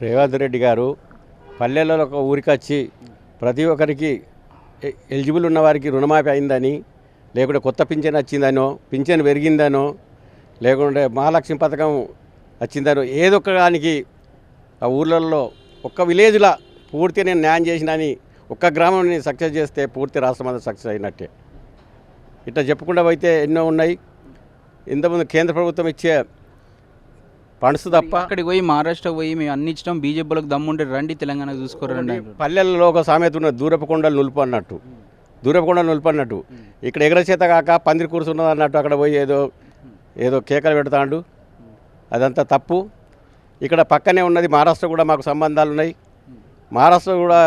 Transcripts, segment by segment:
రేవంత్ రెడ్డి గారు పల్లెలలో ఒక ఊరికి వచ్చి ప్రతి ఒక్కరికి ఎలిజిబుల్ ఉన్న వారికి రుణమాఫీ అయిందని లేకుంటే కొత్త పింఛన్ వచ్చిందనో పింఛన్ పెరిగిందనో లేకుంటే మహాలక్ష్మి పథకం వచ్చిందనో ఏదో ఒక దానికి ఆ ఊర్లలో ఒక్క విలేజ్లో పూర్తి నేను న్యాయం చేసినని ఒక్క గ్రామాన్ని సక్సెస్ చేస్తే పూర్తి రాష్ట్రం అంతా సక్సెస్ అయినట్టే. ఇట్లా చెప్పుకుంటూ పోతే ఎన్నో ఉన్నాయి. ఇంతకుముందు కేంద్ర ప్రభుత్వం ఇచ్చే ఫండ్స్ తప్ప అక్కడికి పోయి మహారాష్ట్ర పోయి మేము అన్ని ఇచ్చడం బీజేపీలకు దమ్ముంటే రండి తెలంగాణ చూసుకోరండి. పల్లెల్లో ఒక సామెత ఉన్నది దూరపు కొండలు నులుపు అన్నట్టు. దూరపు కొండలు నులుపు అన్నట్టు. ఇక్కడ ఎగరచేత కాక పందిరి కూర్చున్నది అన్నట్టు అక్కడ పోయి ఏదో ఏదో కేకలు పెడతాడు. అదంతా తప్పు. ఇక్కడ పక్కనే ఉన్నది మహారాష్ట్ర కూడా మాకు సంబంధాలు ఉన్నాయి. మహారాష్ట్ర కూడా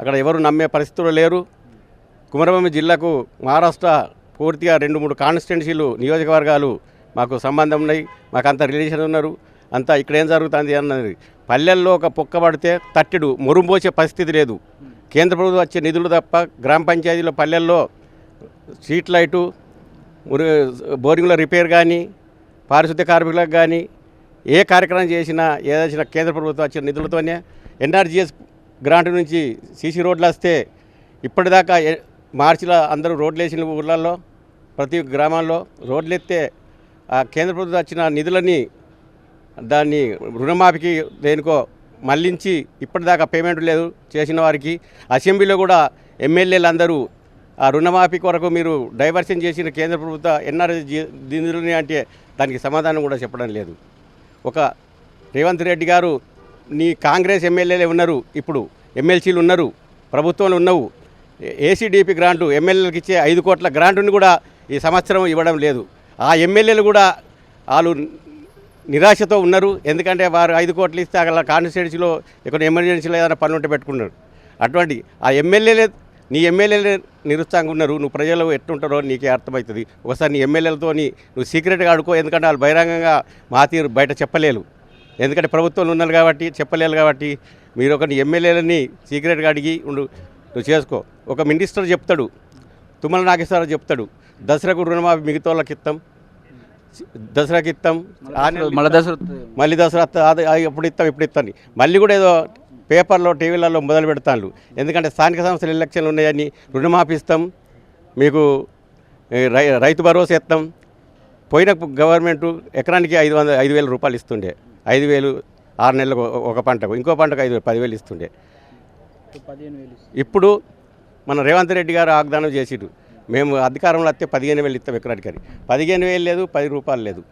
అక్కడ ఎవరు నమ్మే పరిస్థితులు లేరు. కుమరభూమి జిల్లాకు మహారాష్ట్ర పూర్తిగా రెండు మూడు కాన్స్టిట్యున్సీలు నియోజకవర్గాలు మాకు సంబంధం ఉన్నాయి మాకు అంత రిలేషన్ ఉన్నారు అంతా ఇక్కడ ఏం జరుగుతుంది అన్నది. పల్లెల్లో ఒక పొక్క పడితే తట్టెడు మురుంపోసే పరిస్థితి లేదు. కేంద్ర ప్రభుత్వం వచ్చే నిధులు తప్ప గ్రామ పంచాయతీలో పల్లెల్లో స్ట్రీట్ లైటు బోరింగ్ల రిపేర్ కానీ పారిశుద్ధ్య కార్మికులకు కానీ ఏ కార్యక్రమం చేసినా ఏదైనా కేంద్ర ప్రభుత్వం వచ్చిన నిధులతోనే ఎన్ఆర్జీఎస్ గ్రాంట్ నుంచి సీసీ రోడ్లు వస్తే ఇప్పటిదాకా మార్చిలో అందరూ రోడ్లు వేసిన ఊర్లలో ప్రతి గ్రామాల్లో రోడ్లు ఎత్తే కేంద్ర ప్రభుత్వం వచ్చిన నిధులని దాన్ని రుణమాఫీకి దేనికో మళ్ళించి ఇప్పటిదాకా పేమెంట్ లేదు చేసిన వారికి అసెంబ్లీలో కూడా ఎమ్మెల్యేలు అందరూ ఆ రుణమాఫీ కొరకు మీరు డైవర్షన్ చేసిన కేంద్ర ప్రభుత్వ ఎన్ఆర్ఎస్ నిధులని అంటే దానికి సమాధానం కూడా చెప్పడం లేదు. ఒక రేవంత్ రెడ్డి గారు నీ కాంగ్రెస్ ఎమ్మెల్యేలే ఉన్నారు ఇప్పుడు ఎమ్మెల్సీలు ఉన్నారు ప్రభుత్వంలో ఉన్నవు. ఏసీడీపీ గ్రాంటు ఎమ్మెల్యేలకు ఇచ్చే ఐదు కోట్ల గ్రాంటుని కూడా ఈ సంవత్సరం ఇవ్వడం లేదు. ఆ ఎమ్మెల్యేలు కూడా వాళ్ళు నిరాశతో ఉన్నారు. ఎందుకంటే వారు ఐదు కోట్లు ఇస్తే అలా కాన్స్టిట్యున్సీలో ఇక్కడ ఎమర్జెన్సీలో ఏదైనా పనులు ఉంటే పెట్టుకున్నారు. అటువంటి ఆ ఎమ్మెల్యేలే నీ ఎమ్మెల్యేలే నిరుత్సాహంగా ఉన్నారు. నువ్వు ప్రజలు ఎట్టుంటారో నీకే అర్థమవుతుంది. ఒకసారి నీ ఎమ్మెల్యేలతో నువ్వు సీక్రెట్గా అడుకో ఎందుకంటే వాళ్ళు బహిరంగంగా మా తీరు బయట చెప్పలేరు. ఎందుకంటే ప్రభుత్వంలో ఉన్నారు కాబట్టి చెప్పలేరు కాబట్టి మీరు ఒక నీ ఎమ్మెల్యేలని సీక్రెట్గా అడిగి ఉండు నువ్వు చేసుకో. ఒక మినిస్టర్ చెప్తాడు తుమ్మల నాగేశ్వరరావు చెప్తాడు దసరాకు రుణమాఫీ మిగతా వాళ్ళకి ఇస్తాం దసరాకి ఇస్తాం మళ్ళీ దసరా. మళ్ళీ దసరా ఎప్పుడు ఇస్తాం ఇప్పుడు ఇస్తాను మళ్ళీ కూడా ఏదో పేపర్లో టీవీలలో మొదలు పెడతాను ఎందుకంటే స్థానిక సంస్థల ఎలక్షన్లు ఉన్నాయని రుణమాఫీ ఇస్తాం. మీకు రైతు భరోసా ఇస్తాం. పోయిన గవర్నమెంట్ ఎకరానికి ఐదు వందల ఐదు వేల రూపాయలు ఇస్తుండే. ఐదు వేలు ఆరు నెలలకు ఒక- పంటకు. ఇంకో పంటకు ఐదు వేలు పదివేలు ఇస్తుండే. ఇప్పుడు మన రేవంత్ రెడ్డి గారు వాగ్దానం చేసిరు మేము అధికారంలో వస్తే పదిహేను వేలు ఇస్తాం ఎకరానికి అని పదిహేను వేలు లేదు పది రూపాయలు లేదు.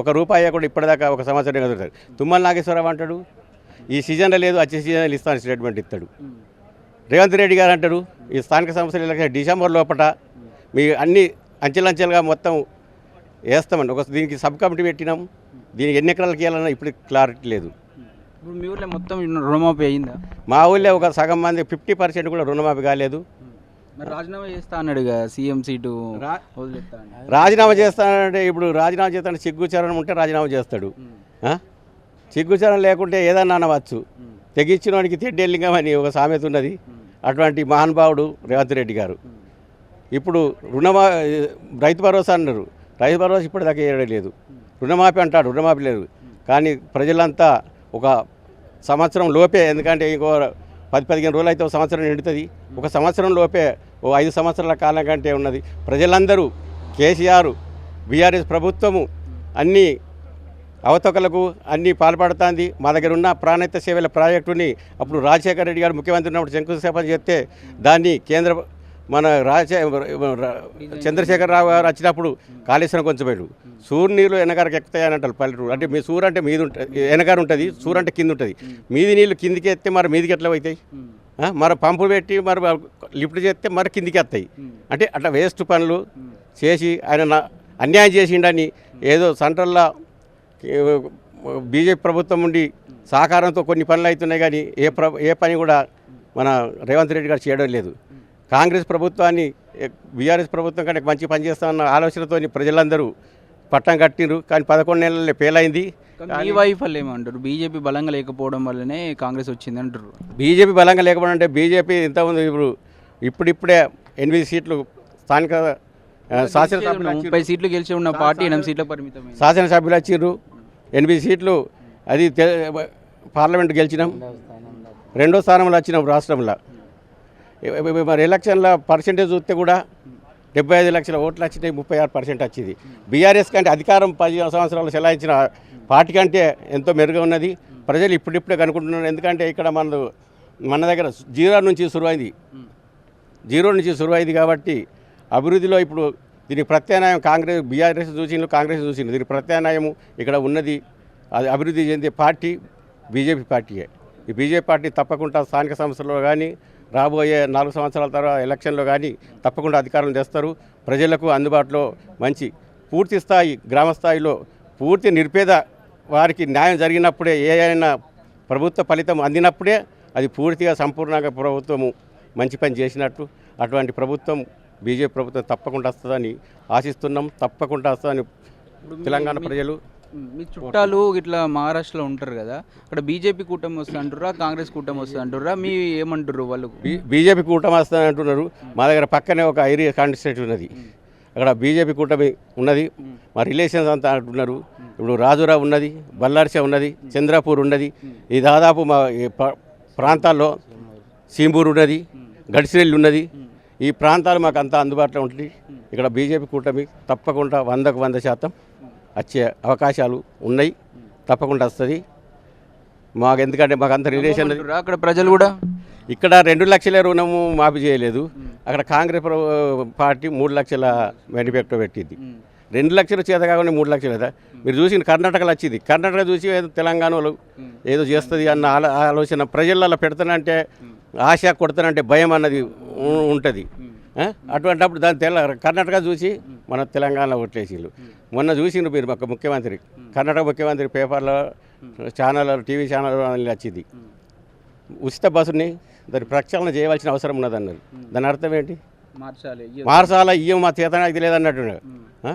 ఒక రూపాయి కూడా ఇప్పటిదాకా ఒక సంవత్సరం ఎదుగుతాడు తుమ్మల నాగేశ్వరరావు అంటాడు ఈ సీజన్లో లేదు వచ్చే సీజన్లో ఇస్తాను స్టేట్మెంట్ ఇస్తాడు. రేవంత్ రెడ్డి గారు అంటారు ఈ స్థానిక సంస్థల ఎలక్షన్ డిసెంబర్ లోపల మీ అన్ని అంచెలంచెలుగా మొత్తం వేస్తామండి. ఒక దీనికి సబ్ కమిటీ పెట్టినాం దీనికి ఎన్ని ఎకరాలకి ఇవ్వాలన్నా ఇప్పుడు క్లారిటీ లేదు. ఇప్పుడు మీ ఊర్లో మొత్తం రుణమాఫీ అయిందా? మా ఊళ్ళో ఒక సగం మంది ఫిఫ్టీ పర్సెంట్ కూడా రుణమాఫీ కాలేదు. మరి రాజీనామా చేస్తా అన్నాడు కదా సీఎం సీటు. రాజీనామా చేస్తానంటే ఇప్పుడు రాజీనామా చేస్తానంటే సిగ్గుచారం ఉంటే రాజీనామా చేస్తాడు. ఆ? సిగ్గుచారం లేకుంటే ఏదన్నా అనవచ్చు. తెగించిన వాడికి తెడ్డెల్లింగం అని ఒక సామెత ఉన్నది. అటువంటి మహానుభావుడు రేవంత్ రెడ్డి గారు. ఇప్పుడు రుణమా రైతు భరోసా అన్నారు. రైతు భరోసా ఇప్పటిదాకా వేయడం లేదు. రుణమాఫీ అంటాడు రుణమాఫీ లేదు. కానీ ప్రజలంతా ఒక సంవత్సరం లోపే ఎందుకంటే ఇంకో పది పదిహేను రోజులు అయితే ఒక సంవత్సరం నిండుతుంది. ఒక సంవత్సరం లోపే ఓ ఐదు సంవత్సరాల కాలం కంటే ఉన్నది. ప్రజలందరూ కేసీఆర్ బీఆర్ఎస్ ప్రభుత్వము అన్నీ అవతకలకు అన్నీ పాల్పడుతుంది. మా దగ్గర ఉన్న ప్రాణహిత సేవల ప్రాజెక్టుని అప్పుడు రాజశేఖర రెడ్డి గారు ముఖ్యమంత్రి ఉన్నప్పుడు శంకుస్థాపన చేస్తే దాన్ని కేంద్ర మన రాజశే చంద్రశేఖరరావు గారు వచ్చినప్పుడు కాళేశ్వరం కొంచెం పోయాడు సూర్య నీళ్ళు వెనకారకు ఎక్కుతాయని అంటారు పల్లెటూరు. అంటే మీ సూర్ అంటే మీద ఉంటుంది వెనకారు ఉంటుంది సూర్ అంటే కింద ఉంటుంది మీది నీళ్ళు కిందికి ఎత్తే మరి మీదికి ఎట్లా అవుతాయి మరి పంపు పెట్టి మరి లిఫ్ట్ చేస్తే మరి కిందికి వస్తాయి అంటే అట్లా వేస్ట్ పనులు చేసి ఆయన అన్యాయం చేసిండని ఏదో సెంట్రల్లో బీజేపీ ప్రభుత్వం ఉండి సహకారంతో కొన్ని పనులు అవుతున్నాయి కానీ ఏ ప్ర ఏ పని కూడా మన రేవంత్ రెడ్డి గారు చేయడం లేదు. కాంగ్రెస్ ప్రభుత్వాన్ని బీఆర్ఎస్ ప్రభుత్వం కంటే మంచి పని చేస్తామన్న ఆలోచనతో ప్రజలందరూ పట్టం కట్టిండ్రు. కానీ పదకొండు నెలలే ఫెయిల్ కానీ మీ వైఫ్ వాళ్ళు ఏమంటారు? బీజేపీ బలంగా లేకపోవడం వల్లనే కాంగ్రెస్ వచ్చింది అంటారు బీజేపీ బలంగా లేకపోవడం అంటే బీజేపీ ఇంతకుముందు ఇప్పుడు ఇప్పుడిప్పుడే ఎనిమిది సీట్లు స్థానిక శాసనసభ్యులు. ముప్పై సీట్లు గెలిచి ఉన్న పార్టీ ఎనిమిది సీట్లకు పరిమితమైంది. శాసనసభ్యులు వచ్చిర్రు ఎనిమిది సీట్లు అది పార్లమెంట్ గెలిచినాం. రెండో స్థానంలో వచ్చినాం రాష్ట్రంలో. మరి ఎలక్షన్ల పర్సెంటేజ్ చూస్తే కూడా డెబ్బై ఐదు లక్షల ఓట్లు వచ్చినాయి ముప్పై ఆరు పర్సెంట్ వచ్చింది. బీఆర్ఎస్ కంటే అధికారం పదిహేను సంవత్సరాలు చెలాయించిన పార్టీ కంటే ఎంతో మెరుగు ఉన్నది. ప్రజలు ఇప్పుడిప్పుడే కనుక్కుంటున్నారు. ఎందుకంటే ఇక్కడ మన మన దగ్గర జీరో నుంచి సురువైంది జీరో నుంచి సురువైంది కాబట్టి అభివృద్ధిలో ఇప్పుడు దీనికి ప్రత్యామ్నాయం కాంగ్రెస్ బీఆర్ఎస్ చూసిండు కాంగ్రెస్ చూసిండు దీనికి ప్రత్యామ్నాయం ఇక్కడ ఉన్నది. అది అభివృద్ధి చెందే పార్టీ బీజేపీ పార్టీయే. ఈ బీజేపీ పార్టీ తప్పకుండా స్థానిక సంస్థల్లో కానీ రాబోయే నాలుగు సంవత్సరాల తర్వాత ఎలక్షన్లో కానీ తప్పకుండా అధికారం తెస్తారు. ప్రజలకు అందుబాటులో మంచి పూర్తి స్థాయి గ్రామ స్థాయిలో పూర్తి నిరుపేద వారికి న్యాయం జరిగినప్పుడే ఏ అయినా ప్రభుత్వ ఫలితం అందినప్పుడే అది పూర్తిగా సంపూర్ణంగా ప్రభుత్వము మంచి పని చేసినట్టు. అటువంటి ప్రభుత్వం బీజేపీ ప్రభుత్వం తప్పకుండా వస్తుందని ఆశిస్తున్నాం. తప్పకుండా వస్తుందని తెలంగాణ ప్రజలు మీ చుట్టాలు ఇట్లా మహారాష్ట్రలో ఉంటారు కదా అక్కడ బీజేపీ కూటమి వస్తుంది అంటుర్రా కాంగ్రెస్ కూటమి వస్తుంది అంటుర్రా మీ ఏమంటారు వాళ్ళు? బీజేపీ కూటమి వస్తుందని అంటున్నారు. మా దగ్గర పక్కనే ఒక ఐరియా కాన్స్టిట్యూట్ ఉన్నది. అక్కడ బీజేపీ కూటమి ఉన్నది. మా రిలేషన్స్ అంతా అంటున్నారు. ఇప్పుడు రాజురావు ఉన్నది బల్లార్స ఉన్నది చంద్రపూర్ ఉన్నది. ఈ దాదాపు మా ప్రాంతాల్లో సీంబూరు ఉన్నది గడిసిరెల్లి ఉన్నది. ఈ ప్రాంతాలు మాకు అంతా అందుబాటులో ఉంటుంది ఇక్కడ బీజేపీ కూటమి తప్పకుండా వందకు వంద శాతం వచ్చే అవకాశాలు ఉన్నాయి. తప్పకుండా వస్తుంది. మాకు ఎందుకంటే మాకు అంత రిలేషన్ అక్కడ ప్రజలు కూడా? ఇక్కడ రెండు లక్షల రుణము మాఫీ చేయలేదు. అక్కడ కాంగ్రెస్ పార్టీ మూడు లక్షల మ్యానుఫ్యాక్చర్ పెట్టింది. రెండు లక్షలు చేత కాకుండా మూడు లక్షలు కదా? మీరు చూసిన కర్ణాటకలో వచ్చింది. కర్ణాటక చూసి ఏదో తెలంగాణలో ఏదో చేస్తుంది అన్న ఆలో- ఆలోచన ప్రజలలో పెడతానంటే ఆశ కొడతానంటే భయం అన్నది ఉంటుంది. అటువంటిప్పుడు దాని తెల కర్ణాటక చూసి మన తెలంగాణలో ఓట్లేసిండ్రు మొన్న చూసిండ్రు మీరు ఒక ముఖ్యమంత్రి. కర్ణాటక ముఖ్యమంత్రి పేపర్లో ఛానల్ టీవీ ఛానల్ వచ్చింది ఉచిత బస్సుని దాని ప్రక్షాళన చేయవలసిన అవసరం ఉన్నదన్నారు. దాని అర్థం ఏంటి? మార్చాలి ఇయ్యం మా చేతన ఇది లేదన్నట్టు ఆ?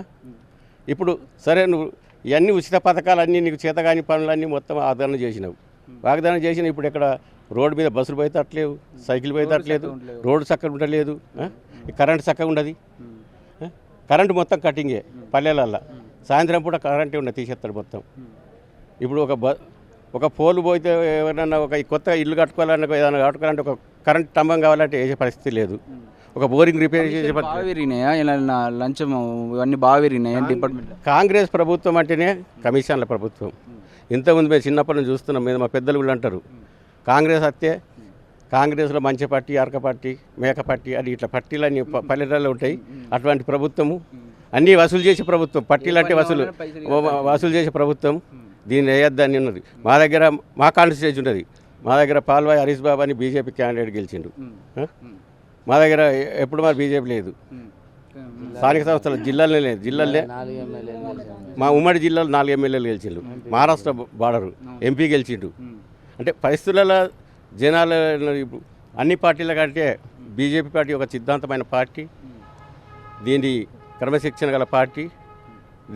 ఇప్పుడు సరే నువ్వు ఇవన్నీ ఉచిత పథకాలన్నీ నీకు చేతగాని పనులన్నీ మొత్తం ఆదరణ చేసినావు. వాగ్దానం చేసిన ఇప్పుడు ఇక్కడ రోడ్డు మీద బస్సులు పోయి తట్టలేవు సైకిల్ పోయి తట్టలేదు రోడ్డు చక్కగా ఉండలేదు కరెంట్ చక్కగా ఉండదు? కరెంటు మొత్తం కటింగే పల్లెలల్లో. సాయంత్రం పూట కరెంటే ఉన్నది తీసేస్తాడు మొత్తం. ఇప్పుడు ఒక బ ఒక పోలు పోతే ఎవరైనా ఒక ఈ కొత్త ఇల్లు కట్టుకోవాలన్నా ఏదైనా కట్టుకోవాలంటే ఒక కరెంట్ స్తంభం కావాలంటే వేసే పరిస్థితి లేదు. ఒక బోరింగ్ రిపేర్ చేసే బాగా విరిగినాయా? ఇలా నా లంచం ఇవన్నీ బాగా విరిగినాయా? డిపార్ట్మెంట్ కాంగ్రెస్ ప్రభుత్వం అంటేనే కమిషన్ల ప్రభుత్వం. ఇంతకుముందు మేము చిన్నప్పటి నుంచి చూస్తున్నాం మీద మా పెద్దలు కూడా అంటారు. కాంగ్రెస్ వస్తే కాంగ్రెస్లో మంచి పార్టీ అరక పార్టీ మేక పార్టీ అని ఇట్లా పట్టీలు అన్ని ప- పల్లెటూళ్ళలో ఉంటాయి. అటువంటి ప్రభుత్వము అన్నీ వసూలు చేసే ప్రభుత్వం పట్టీలు అంటే వసూలు వసూలు చేసే ప్రభుత్వం దీన్ని వేయొద్దని ఉన్నది. మా దగ్గర మా కాన్స్టిట్యూషన్ ఉన్నది. మా దగ్గర పాల్వాయి హరీష్ బాబు అని బీజేపీ క్యాండిడేట్ గెలిచిండు? మా దగ్గర ఎప్పుడు మరి బీజేపీ లేదు. స్థానిక సంస్థలు జిల్లాలనే లేదు. జిల్లాలనే మా ఉమ్మడి జిల్లాలో నాలుగు ఎమ్మెల్యేలు గెలిచిండు. మహారాష్ట్ర బార్డరు. ఎంపీ గెలిచిండు. అంటే పరిస్థితులలో జనాలు ఇప్పుడు అన్ని పార్టీల కంటే బీజేపీ పార్టీ ఒక సిద్ధాంతమైన పార్టీ. దీని క్రమశిక్షణ గల పార్టీ.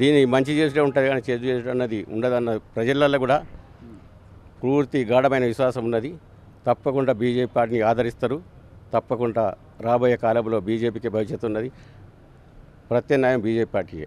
దీని మంచి చేసే ఉంటుంది కానీ చెడు చేసడం అన్నది ఉండదన్న ప్రజలలో కూడా పూర్తి గాఢమైన విశ్వాసం ఉన్నది. తప్పకుండా బీజేపీ పార్టీని ఆదరిస్తారు. తప్పకుండా రాబోయే కాలంలో బీజేపీకి భవిష్యత్తు ఉన్నది. ప్రత్యామ్నాయం బీజేపీ పార్టీయే.